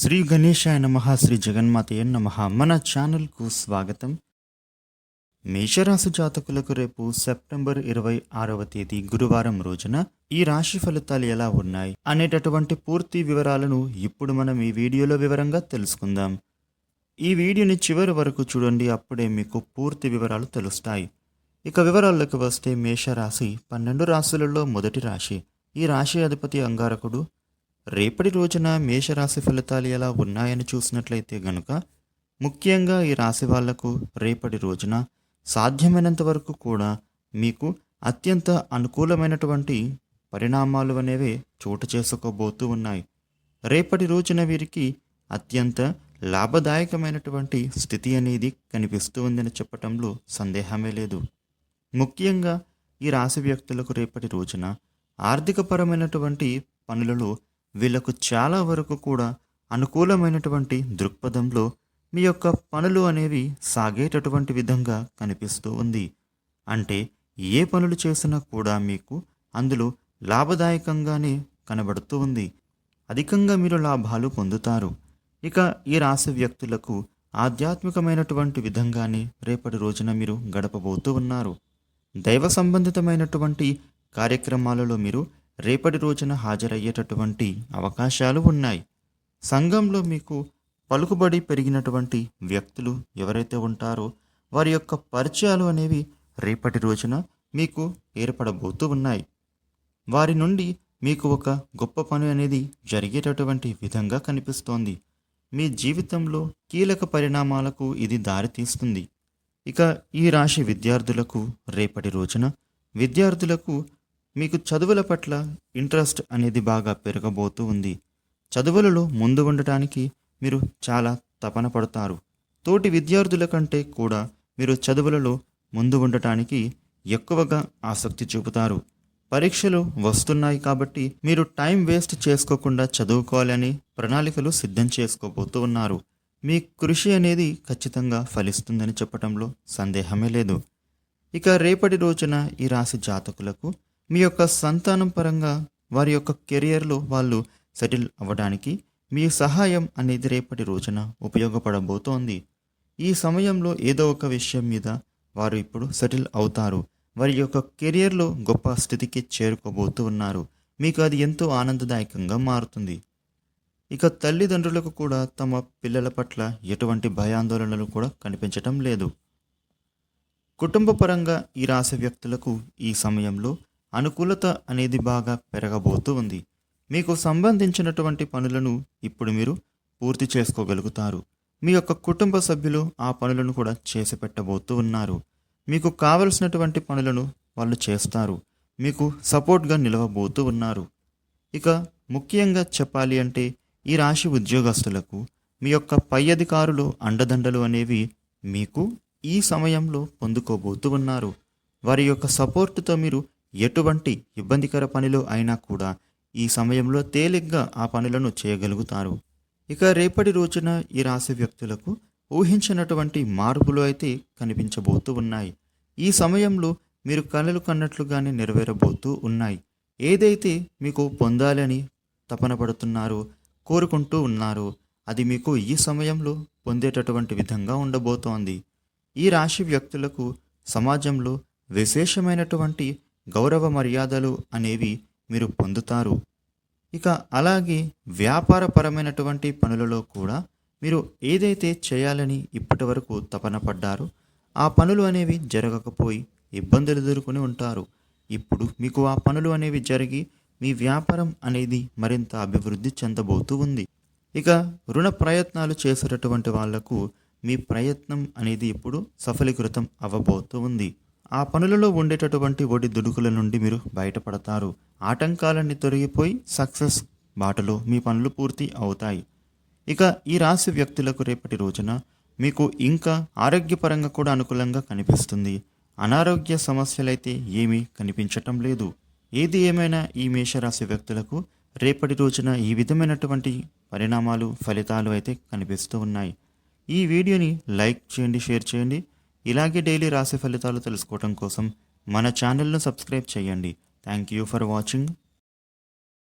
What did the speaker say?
శ్రీ గణేశాయ నమ శ్రీ జగన్మాతయ నమ. మన ఛానల్కు స్వాగతం. మేషరాశి జాతకులకు రేపు సెప్టెంబర్ ఇరవై ఆరవ తేదీ గురువారం రోజున ఈ రాశి ఫలితాలు ఎలా ఉన్నాయి అనేటటువంటి పూర్తి వివరాలను ఇప్పుడు మనం ఈ వీడియోలో వివరంగా తెలుసుకుందాం. ఈ వీడియోని చివరి వరకు చూడండి అప్పుడే మీకు పూర్తి వివరాలు తెలుస్తాయి. ఇక వివరాల్లోకి వస్తే మేషరాశి పన్నెండు రాశులలో మొదటి రాశి. ఈ రాశి అధిపతి అంగారకుడు రేపటి రోజున మేషరాశి ఫలితాలు ఎలా ఉన్నాయని చూసినట్లయితే గనుక ముఖ్యంగా ఈ రాశి వాళ్ళకు రేపటి రోజున సాధ్యమైనంత వరకు కూడా మీకు అత్యంత అనుకూలమైనటువంటి పరిణామాలు అనేవి చోటు చేసుకోబోతూ ఉన్నాయి. రేపటి రోజున వీరికి అత్యంత లాభదాయకమైనటువంటి స్థితి అనేది కనిపిస్తూ ఉందని చెప్పటంలో సందేహమే లేదు. ముఖ్యంగా ఈ రాశి వ్యక్తులకు రేపటి రోజున ఆర్థికపరమైనటువంటి పనులలో వీళ్ళకు చాలా వరకు కూడా అనుకూలమైనటువంటి దృక్పథంలో మీ యొక్క పనులు అనేవి సాగేటటువంటి విధంగా కనిపిస్తూ ఉంది. అంటే ఏ పనులు చేసినా కూడా మీకు అందులో లాభదాయకంగానే కనబడుతూ ఉంది. అధికంగా మీరు లాభాలు పొందుతారు. ఇక ఈ రాశి వ్యక్తులకు ఆధ్యాత్మికమైనటువంటి విధంగానే రేపటి రోజున మీరు గడపబోతూ ఉన్నారు. దైవ సంబంధితమైనటువంటి కార్యక్రమాలలో మీరు రేపటి రోజున హాజరయ్యేటటువంటి అవకాశాలు ఉన్నాయి. సంఘంలో మీకు పలుకుబడి పెరిగినటువంటి వ్యక్తులు ఎవరైతే ఉంటారో వారి యొక్క పరిచయాలు అనేవి రేపటి రోజున మీకు ఏర్పడబోతూ ఉన్నాయి. వారి నుండి మీకు ఒక గొప్ప పని అనేది జరిగేటటువంటి విధంగా కనిపిస్తోంది. మీ జీవితంలో కీలక పరిణామాలకు ఇది దారితీస్తుంది ఇక ఈ రాశి విద్యార్థులకు రేపటి రోజున విద్యార్థులకు మీకు చదువుల పట్ల ఇంట్రెస్ట్ అనేది బాగా పెరగబోతూ ఉంది. చదువులలో ముందు ఉండటానికి మీరు చాలా తపన పడతారు. తోటి విద్యార్థుల కంటే కూడా మీరు చదువులలో ముందు ఉండటానికి ఎక్కువగా ఆసక్తి చూపుతారు. పరీక్షలు వస్తున్నాయి కాబట్టి మీరు టైం వేస్ట్ చేసుకోకుండా చదువుకోవాలని ప్రణాళికలు సిద్ధం చేసుకోబోతూ ఉన్నారు. మీ కృషి అనేది ఖచ్చితంగా ఫలిస్తుందని చెప్పడంలో సందేహమే లేదు. ఇక రేపటి రోజున ఈ రాశి జాతకులకు మీ యొక్క సంతానం పరంగా వారి యొక్క కెరియర్లో వాళ్ళు సెటిల్ అవ్వడానికి మీ సహాయం అనేది రేపటి రోజున ఉపయోగపడబోతోంది. ఈ సమయంలో ఏదో ఒక విషయం మీద వారు ఇప్పుడు సెటిల్ అవుతారు. వారి యొక్క కెరియర్లో గొప్ప స్థితికి చేరుకోబోతూ ఉన్నారు. మీకు అది ఎంతో ఆనందదాయకంగా మారుతుంది. ఇక తల్లిదండ్రులకు కూడా తమ పిల్లల పట్ల ఎటువంటి భయాందోళనలు కూడా కనిపించటం లేదు. కుటుంబ పరంగా ఈ రాశి వ్యక్తులకు ఈ సమయంలో అనుకూలత అనేది బాగా పెరగబోతూ ఉంది. మీకు సంబంధించినటువంటి పనులను ఇప్పుడు మీరు పూర్తి చేసుకోగలుగుతారు. మీ యొక్క కుటుంబ సభ్యులు ఆ పనులను కూడా చేసి పెట్టబోతూ ఉన్నారు. మీకు కావలసినటువంటి పనులను వాళ్ళు చేస్తారు. మీకు సపోర్ట్గా నిలవబోతూ ఉన్నారు. ఇక ముఖ్యంగా చెప్పాలి అంటే ఈ రాశి ఉద్యోగస్తులకు మీ యొక్క పై అధికారులు అండదండలు అనేవి మీకు ఈ సమయంలో పొందుకోబోతూ ఉన్నారు. వారి యొక్క సపోర్టుతో మీరు ఎటువంటి ఇబ్బందికర పనిలో అయినా కూడా ఈ సమయంలో తేలిగ్గా ఆ పనులను చేయగలుగుతారు. ఇక రేపటి రోజున ఈ రాశి వ్యక్తులకు ఊహించినటువంటి మార్పులు అయితే కనిపించబోతూ ఉన్నాయి. ఈ సమయంలో మీరు కళలు కన్నట్లుగానే నెరవేరబోతూ ఉన్నాయి. ఏదైతే మీకు పొందాలని తపన పడుతున్నారో కోరుకుంటూ ఉన్నారో అది మీకు ఈ సమయంలో పొందేటటువంటి విధంగా ఉండబోతోంది. ఈ రాశి వ్యక్తులకు సమాజంలో విశేషమైనటువంటి గౌరవ మర్యాదలు అనేవి మీరు పొందుతారు. ఇక అలాగే వ్యాపారపరమైనటువంటి పనులలో కూడా మీరు ఏదైతే చేయాలని ఇప్పటి వరకు తపన పడ్డారో ఆ పనులు అనేవి జరగకపోయి ఇబ్బందులు ఎదుర్కొని ఉంటారు. ఇప్పుడు మీకు ఆ పనులు అనేవి జరిగి మీ వ్యాపారం అనేది మరింత అభివృద్ధి చెందబోతూ ఉంది. ఇక రుణ ప్రయత్నాలు చేసేటటువంటి వాళ్ళకు మీ ప్రయత్నం అనేది ఇప్పుడు సఫలీకృతం అవ్వబోతూ ఉంది. ఆ పనులలో ఉండేటటువంటి ఒడి దుడుకుల నుండి మీరు బయటపడతారు. ఆటంకాలన్నీ తొలగిపోయి సక్సెస్ బాటలో మీ పనులు పూర్తి అవుతాయి. ఇక ఈ రాశి వ్యక్తులకు రేపటి రోజున మీకు ఇంకా ఆరోగ్యపరంగా కూడా అనుకూలంగా కనిపిస్తుంది. అనారోగ్య సమస్యలైతే ఏమీ కనిపించటం లేదు. ఏది ఏమైనా ఈ మేషరాశి వ్యక్తులకు రేపటి రోజున ఈ విధమైనటువంటి పరిణామాలు ఫలితాలు అయితే కనిపిస్తూ ఉన్నాయి. ఈ వీడియోని లైక్ చేయండి షేర్ చేయండి. ఇలాగే డైలీ రాశి ఫలితాలు తెలుసుకోవడం కోసం మన ఛానల్ను సబ్స్క్రైబ్ చేయండి. Thank you for watching